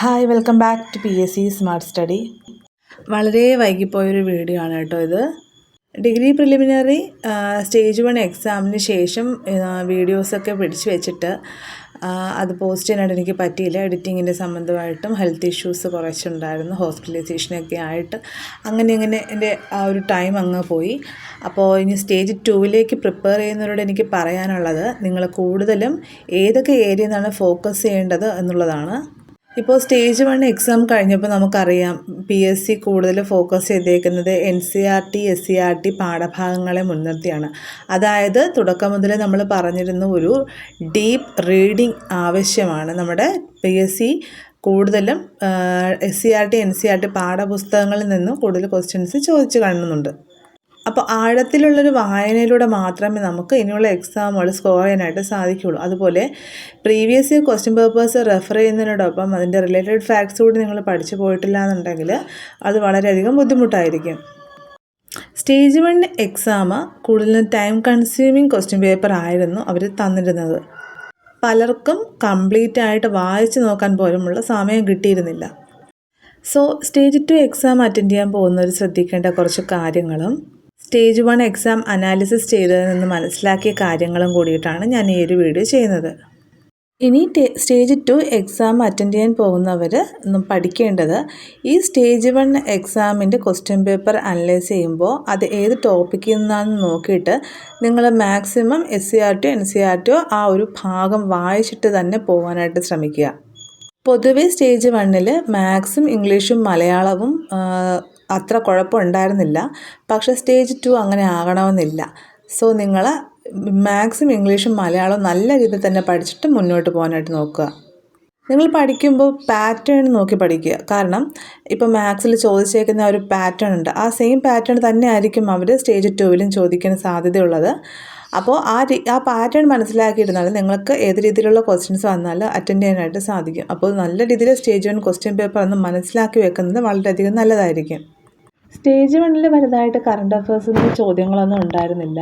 Hi welcome back to P S C smart study വളരെ വൈകിപ്പോയൊരു video ആണ് കേട്ടോ ഇത്. ഡിഗ്രി പ്രിലിമിനറി സ്റ്റേജ് വൺ എക്സാമിന് ശേഷം വീഡിയോസൊക്കെ പിടിച്ച് വെച്ചിട്ട് അത് പോസ്റ്റ് ചെയ്യാനായിട്ട് എനിക്ക് പറ്റിയില്ല. എഡിറ്റിങ്ങിന്റെ സംബന്ധമായിട്ടും ഹെൽത്ത് ഇഷ്യൂസ് കുറച്ചുണ്ടായിരുന്നു ഹോസ്പിറ്റലൈസേഷനൊക്കെ ആയിട്ട്. അങ്ങനെ അങ്ങനെ എന്റെ ആ ഒരു ടൈം അങ്ങ് പോയി. അപ്പോൾ ഇനി സ്റ്റേജ് ടൂവിലേക്ക് പ്രിപ്പയർ ചെയ്യുന്നവരോട് എനിക്ക് പറയാനുള്ളത് നിങ്ങൾ കൂടുതലും ഏതൊക്കെ ഏരിയ നിന്നാണ് ഫോക്കസ് ചെയ്യേണ്ടത് എന്നുള്ളതാണ്. ഇപ്പോൾ സ്റ്റേജ് വൺ എക്സാം കഴിഞ്ഞപ്പോൾ നമുക്കറിയാം പി എസ് സി കൂടുതൽ ഫോക്കസ് ചെയ്തേക്കുന്നത് N C R T S C R T പാഠഭാഗങ്ങളെ മുൻനിർത്തിയാണ്. അതായത് തുടക്കം മുതലേ നമ്മൾ പറഞ്ഞിരുന്ന ഒരു ഡീപ്പ് റീഡിംഗ് ആവശ്യമാണ് നമ്മുടെ പി എസ് സി കൂടുതലും S C R T N C R T പാഠപുസ്തകങ്ങളിൽ നിന്നും കൂടുതൽ ക്വസ്റ്റ്യൻസ് ചോദിച്ചു കാണുന്നുണ്ട്. അപ്പോൾ ആഴത്തിലുള്ളൊരു വായനയിലൂടെ മാത്രമേ നമുക്ക് ഇനിയുള്ള എക്സാമുകൾ സ്കോർ ചെയ്യാനായിട്ട് സാധിക്കുകയുള്ളൂ അതുപോലെ previous year question papers refer ചെയ്യുന്നതിനോടൊപ്പം അതിന്റെ റിലേറ്റഡ് ഫാക്ട്സ് കൂടി നിങ്ങൾ പഠിച്ചു പോയിട്ടില്ല എന്നുണ്ടെങ്കിൽ അത് വളരെയധികം ബുദ്ധിമുട്ടായിരിക്കും. സ്റ്റേജ് വൺ എക്സാം കൂടുതലും ടൈം കൺസ്യൂമിങ് ക്വസ്റ്റ്യൻ പേപ്പർ ആയിരുന്നു അവർ തന്നിരുന്നത്. പലർക്കും കംപ്ലീറ്റ് ആയിട്ട് വായിച്ചു നോക്കാൻ പോലുമുള്ള സമയം കിട്ടിയിരുന്നില്ല. So stage two exam attend ചെയ്യാൻ പോകുന്നവർ ശ്രദ്ധിക്കേണ്ട കുറച്ച് കാര്യങ്ങളും സ്റ്റേജ് വൺ എക്സാം അനാലിസിസ് ചെയ്തതിൽ നിന്ന് മനസ്സിലാക്കിയ കാര്യങ്ങളും കൂടിയിട്ടാണ് ഞാൻ ഈ ഒരു വീഡിയോ ചെയ്യുന്നത്. ഇനി സ്റ്റേജ് ടു എക്സാം അറ്റൻഡ് ചെയ്യാൻ പോകുന്നവർ പഠിക്കേണ്ടത് ഈ സ്റ്റേജ് വൺ എക്സാമിന്റെ ക്വസ്റ്റ്യൻ പേപ്പർ അനലൈസ് ചെയ്യുമ്പോൾ അത് ഏത് ടോപ്പിക്കിൽ നിന്നാണെന്ന് നോക്കിയിട്ട് നിങ്ങൾ maximum S C R T N C R T ആ ഒരു ഭാഗം വായിച്ചിട്ട് തന്നെ പോകാനായിട്ട് ശ്രമിക്കുക. പൊതുവേ സ്റ്റേജ് വണ്ണിൽ മാത്സും ഇംഗ്ലീഷും മലയാളവും അത്ര കുഴപ്പമുണ്ടായിരുന്നില്ല പക്ഷേ സ്റ്റേജ് ടു അങ്ങനെ ആകണമെന്നില്ല. സോ നിങ്ങൾ മാത്സും ഇംഗ്ലീഷും മലയാളവും നല്ല രീതിയിൽ തന്നെ പഠിച്ചിട്ട് മുന്നോട്ട് പോകാനായിട്ട് നോക്കുക. നിങ്ങൾ പഠിക്കുമ്പോൾ പാറ്റേൺ നോക്കി പഠിക്കുക. കാരണം ഇപ്പോൾ മാത്സിൽ ചോദിച്ചേക്കുന്ന ഒരു പാറ്റേൺ ഉണ്ട്. ആ സെയിം പാറ്റേൺ തന്നെ ആയിരിക്കും അവർ സ്റ്റേജ് ടുവിലും ചോദിക്കാൻ സാധ്യതയുള്ളത്. അപ്പോൾ ആ ആ പാറ്റേൺ മനസ്സിലാക്കിയിരുന്നാൽ നിങ്ങൾക്ക് ഏത് രീതിയിലുള്ള ക്വസ്റ്റ്യൻസ് വന്നാലും അറ്റൻഡ് ചെയ്യാനായിട്ട് സാധിക്കും. അപ്പോൾ നല്ല രീതിയിൽ സ്റ്റേജ് വൺ ക്വസ്റ്റ്യൻ പേപ്പർ ഒന്ന് മനസ്സിലാക്കി വെക്കുന്നത് വളരെയധികം നല്ലതായിരിക്കും. സ്റ്റേജ് വണ്ണിൽ വലുതായിട്ട് കറണ്ട് അഫയേഴ്സിന്റെ ചോദ്യങ്ങളൊന്നും ഉണ്ടായിരുന്നില്ല.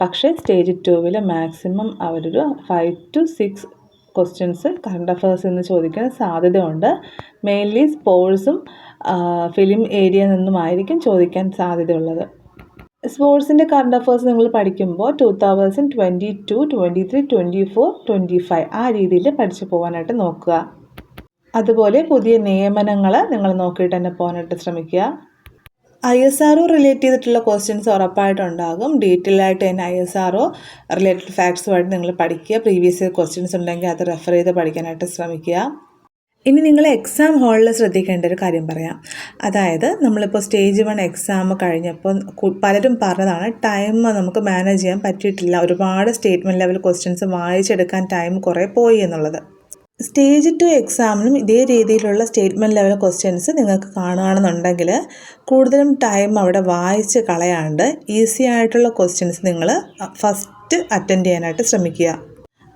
പക്ഷേ സ്റ്റേജ് ടുവിൽ മാക്സിമം അവരൊരു five two six questions current അഫയേഴ്സിൽ നിന്ന് ചോദിക്കാൻ സാധ്യതയുണ്ട്. മെയിൻലി സ്പോർട്സും ഫിലിം ഏരിയ നിന്നുമായിരിക്കും ചോദിക്കാൻ സാധ്യതയുള്ളത്. സ്പോർട്സിന്റെ കറണ്ട് അഫയേഴ്സ് നിങ്ങൾ പഠിക്കുമ്പോൾ two thousand twenty two twenty three twenty four twenty five ആ രീതിയിൽ പഠിച്ചു പോകാനായിട്ട് നോക്കുക. അതുപോലെ പുതിയ നിയമനങ്ങൾ നിങ്ങൾ നോക്കിയിട്ട് തന്നെ പോകാനായിട്ട് ശ്രമിക്കുക. I S R O relate ചെയ്തിട്ടുള്ള ക്വസ്റ്റ്യൻസ് ഉറപ്പായിട്ടുണ്ടാകും. ഡീറ്റെയിൽ ആയിട്ട് തന്നെ I S R O related ഫാക്ട്സുമായിട്ട് നിങ്ങൾ പഠിക്കുക. പ്രീവിയസ് ഇയർ ക്വസ്റ്റ്യൻസ് ഉണ്ടെങ്കിൽ അത് റെഫർ ചെയ്ത് പഠിക്കാനായിട്ട് ശ്രമിക്കുക. ഇനി നിങ്ങൾ എക്സാം ഹാളിൽ ശ്രദ്ധിക്കേണ്ട ഒരു കാര്യം പറയാം. അതായത് നമ്മളിപ്പോൾ സ്റ്റേജ് വൺ എക്സാം കഴിഞ്ഞപ്പോൾ പലരും പറഞ്ഞതാണ് ടൈം നമുക്ക് മാനേജ് ചെയ്യാൻ പറ്റിയിട്ടില്ല. ഒരുപാട് സ്റ്റേറ്റ്മെന്റ് ലെവൽ ക്വസ്റ്റ്യൻസ് വായിച്ചെടുക്കാൻ ടൈം കുറേ പോയി എന്നുള്ളത്. സ്റ്റേജ് ടു എക്സാമിനും ഇതേ രീതിയിലുള്ള സ്റ്റേറ്റ്മെന്റ് ലെവൽ ക്വസ്റ്റ്യൻസ് നിങ്ങൾക്ക് കാണുകയാണെന്നുണ്ടെങ്കിൽ കൂടുതലും ടൈം അവിടെ വായിച്ച് കളയാണ്ട് ഈസി ആയിട്ടുള്ള ക്വസ്റ്റ്യൻസ് നിങ്ങൾ ഫസ്റ്റ് അറ്റൻഡ് ചെയ്യാനായിട്ട് ശ്രമിക്കുക.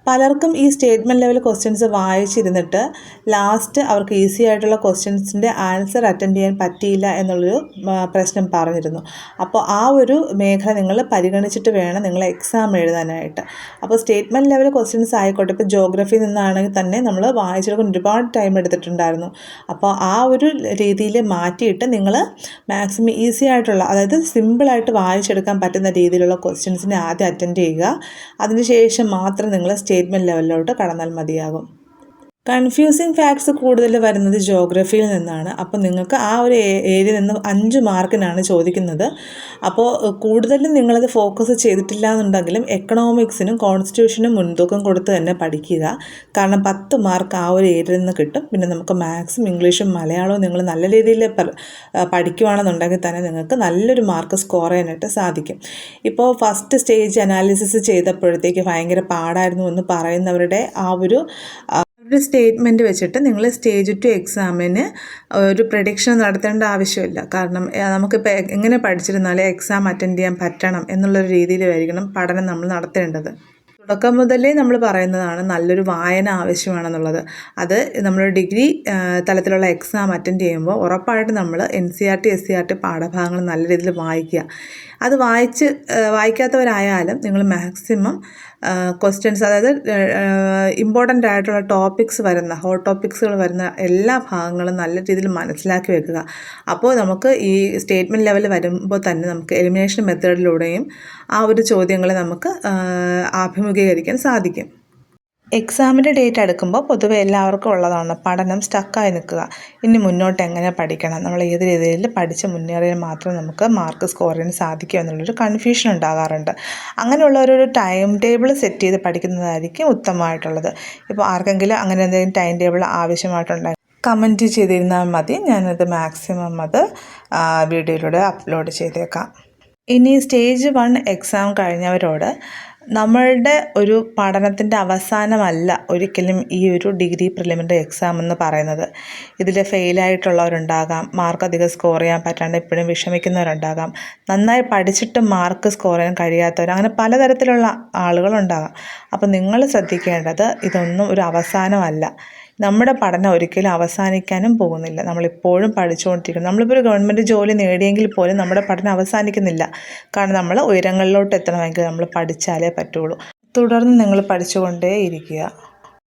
പലർക്കും ഈ സ്റ്റേറ്റ്മെന്റ് ലെവൽ ക്വസ്റ്റ്യൻസ് വായിച്ചിരുന്നിട്ട് ലാസ്റ്റ് അവർക്ക് ഈസി ആയിട്ടുള്ള ക്വസ്റ്റ്യൻസിന്റെ ആൻസർ അറ്റൻഡ് ചെയ്യാൻ പറ്റിയില്ല എന്നുള്ളൊരു പ്രശ്നം പറഞ്ഞിരുന്നു. അപ്പോൾ ആ ഒരു മേഖല നിങ്ങൾ പരിഗണിച്ചിട്ട് വേണം നിങ്ങൾ എക്സാം എഴുതാനായിട്ട്. അപ്പോൾ സ്റ്റേറ്റ്മെന്റ് ലെവൽ ക്വസ്റ്റ്യൻസ് ആയിക്കോട്ടെ. ഇപ്പോൾ ജോഗ്രഫി നിന്നാണെങ്കിൽ തന്നെ നമ്മൾ വായിച്ചെടുക്കാൻ ഒരുപാട് ടൈം എടുത്തിട്ടുണ്ടായിരുന്നു. അപ്പോൾ ആ ഒരു രീതിയിൽ മാറ്റിയിട്ട് നിങ്ങൾ മാക്സിമം ഈസി ആയിട്ടുള്ള അതായത് സിമ്പിളായിട്ട് വായിച്ചെടുക്കാൻ പറ്റുന്ന രീതിയിലുള്ള ക്വസ്റ്റ്യൻസിനെ ആദ്യം അറ്റൻഡ് ചെയ്യുക. അതിനുശേഷം മാത്രം നിങ്ങൾ സ്റ്റേറ്റ്മെന്റ് ലെവലിലോട്ട് കടന്നാൽ മതിയാകും. കൺഫ്യൂസിങ് ഫാക്ട്സ് കൂടുതൽ വരുന്നത് ജോഗ്രഫിയിൽ നിന്നാണ്. അപ്പോൾ നിങ്ങൾക്ക് ആ ഒരു ഏരിയ നിന്ന് അഞ്ച് മാർക്കിനാണ് ചോദിക്കുന്നത്. അപ്പോൾ കൂടുതലും നിങ്ങളത് ഫോക്കസ് ചെയ്തിട്ടില്ല എന്നുണ്ടെങ്കിലും എക്കണോമിക്സിനും കോൺസ്റ്റിറ്റ്യൂഷനും മുൻതൂക്കം കൊടുത്ത് തന്നെ പഠിക്കുക. കാരണം പത്ത് മാർക്ക് ആ ഒരു ഏരിയയിൽ നിന്ന് കിട്ടും. പിന്നെ നമുക്ക് മാത്സും ഇംഗ്ലീഷും മലയാളവും നിങ്ങൾ നല്ല രീതിയിൽ പഠിക്കുവാണെന്നുണ്ടെങ്കിൽ തന്നെ നിങ്ങൾക്ക് നല്ലൊരു മാർക്ക് സ്കോർ ചെയ്യാനായിട്ട് സാധിക്കും. ഇപ്പോൾ ഫസ്റ്റ് സ്റ്റേജ് അനാലിസിസ് ചെയ്തപ്പോഴത്തേക്ക് ഭയങ്കര പാടായിരുന്നു എന്ന് പറയുന്നവരുടെ ആ ഒരു ഒരു സ്റ്റേറ്റ്മെന്റ് വെച്ചിട്ട് നിങ്ങൾ സ്റ്റേജ് ടു എക്സാമിന് ഒരു പ്രഡിക്ഷൻ നടത്തേണ്ട ആവശ്യമില്ല. കാരണം നമുക്കിപ്പോൾ എങ്ങനെ പഠിച്ചിരുന്നാലേ എക്സാം അറ്റൻഡ് ചെയ്യാൻ പറ്റണം എന്നുള്ളൊരു രീതിയിലായിരിക്കണം പഠനം നമ്മൾ നടത്തേണ്ടത്. തുടക്കം മുതലേ നമ്മൾ പറയുന്നതാണ് നല്ലൊരു വായന ആവശ്യമാണെന്നുള്ളത്. അത് നമ്മൾ ഡിഗ്രി തലത്തിലുള്ള എക്സാം അറ്റൻഡ് ചെയ്യുമ്പോൾ ഉറപ്പായിട്ട് നമ്മൾ N C R T S C R T പാഠഭാഗങ്ങൾ നല്ല രീതിയിൽ വായിക്കുക. അത് വായിച്ച് വായിക്കാത്തവരായാലും നിങ്ങൾ മാക്സിമം ക്വസ്റ്റ്യൻസ് അതായത് ഇമ്പോർട്ടന്റ് ആയിട്ടുള്ള ടോപ്പിക്സ് വരുന്ന ഹോട്ട് ടോപ്പിക്സുകൾ വരുന്ന എല്ലാ ഭാഗങ്ങളും നല്ല രീതിയിൽ മനസ്സിലാക്കി വെക്കുക. അപ്പോൾ നമുക്ക് ഈ സ്റ്റേറ്റ്മെന്റ് ലെവൽ വരുമ്പോൾ തന്നെ നമുക്ക് എലിമിനേഷൻ മെത്തേഡിലൂടെയും ആ ഒരു ചോദ്യങ്ങളെ നമുക്ക് ആഭിമുഖീകരിക്കാൻ സാധിക്കും. എക്സാമിന്റെ ഡേറ്റ് അടുക്കുമ്പോൾ പൊതുവെ എല്ലാവർക്കും ഉള്ളതാണ്. പഠനം സ്റ്റക്കായി നിൽക്കുക. ഇനി മുന്നോട്ട് എങ്ങനെ പഠിക്കണം? നമ്മൾ ഏത് രീതിയിൽ പഠിച്ച് മുന്നേറിയാൽ മാത്രം നമുക്ക് മാർക്ക് സ്കോർ ചെയ്യാൻ സാധിക്കൂ എന്നുള്ളൊരു കൺഫ്യൂഷൻ ഉണ്ടാകാറുണ്ട്. അങ്ങനെയുള്ളവരൊരു ടൈം ടേബിൾ സെറ്റ് ചെയ്ത് പഠിക്കുന്നതായിരിക്കും ഉത്തമമായിട്ടുള്ളത്. ഇപ്പോൾ ആർക്കെങ്കിലും അങ്ങനെ എന്തെങ്കിലും ടൈം ടേബിൾ ആവശ്യമായിട്ടുണ്ടെങ്കിൽ കമന്റ് ചെയ്തിരുന്നാൽ മതി. ഞാനത് മാക്സിമം അത് വീഡിയോയിലൂടെ അപ്ലോഡ് ചെയ്തേക്കാം. ഇനി സ്റ്റേജ് വൺ എക്സാം കഴിഞ്ഞവരോട് നമ്മളുടെ ഒരു പഠനത്തിന്റെ അവസാനമല്ല ഒരിക്കലും ഈ ഒരു ഡിഗ്രി പ്രിലിമിനറി എക്സാം എന്ന് പറയുന്നത്. ഇതിൽ ഫെയിലായിട്ടുള്ളവരുണ്ടാകാം മാർക്ക് അധികം സ്കോർ ചെയ്യാൻ പറ്റാണ്ട് ഇപ്പോഴും വിഷമിക്കുന്നവരുണ്ടാകാം. നന്നായി പഠിച്ചിട്ട് മാർക്ക് സ്കോർ ചെയ്യാൻ കഴിയാത്തവർ അങ്ങനെ പലതരത്തിലുള്ള ആളുകളുണ്ടാകാം. അപ്പോൾ നിങ്ങൾ ശ്രദ്ധിക്കേണ്ടത് ഇതൊന്നും ഒരു അവസാനമല്ല. നമ്മുടെ പഠനം ഒരിക്കലും അവസാനിക്കാനും പോകുന്നില്ല. നമ്മളിപ്പോഴും പഠിച്ചുകൊണ്ടിരിക്കുന്നു. നമ്മളിപ്പോൾ ഒരു ഗവൺമെന്റ് ജോലി നേടിയെങ്കിൽ പോലും നമ്മുടെ പഠനം അവസാനിക്കുന്നില്ല. കാരണം നമ്മൾ ഉയരങ്ങളിലോട്ട് എത്തണമെങ്കിൽ നമ്മൾ പഠിച്ചാലേ പറ്റുള്ളൂ. തുടർന്ന് നിങ്ങൾ പഠിച്ചുകൊണ്ടേ ഇരിക്കുക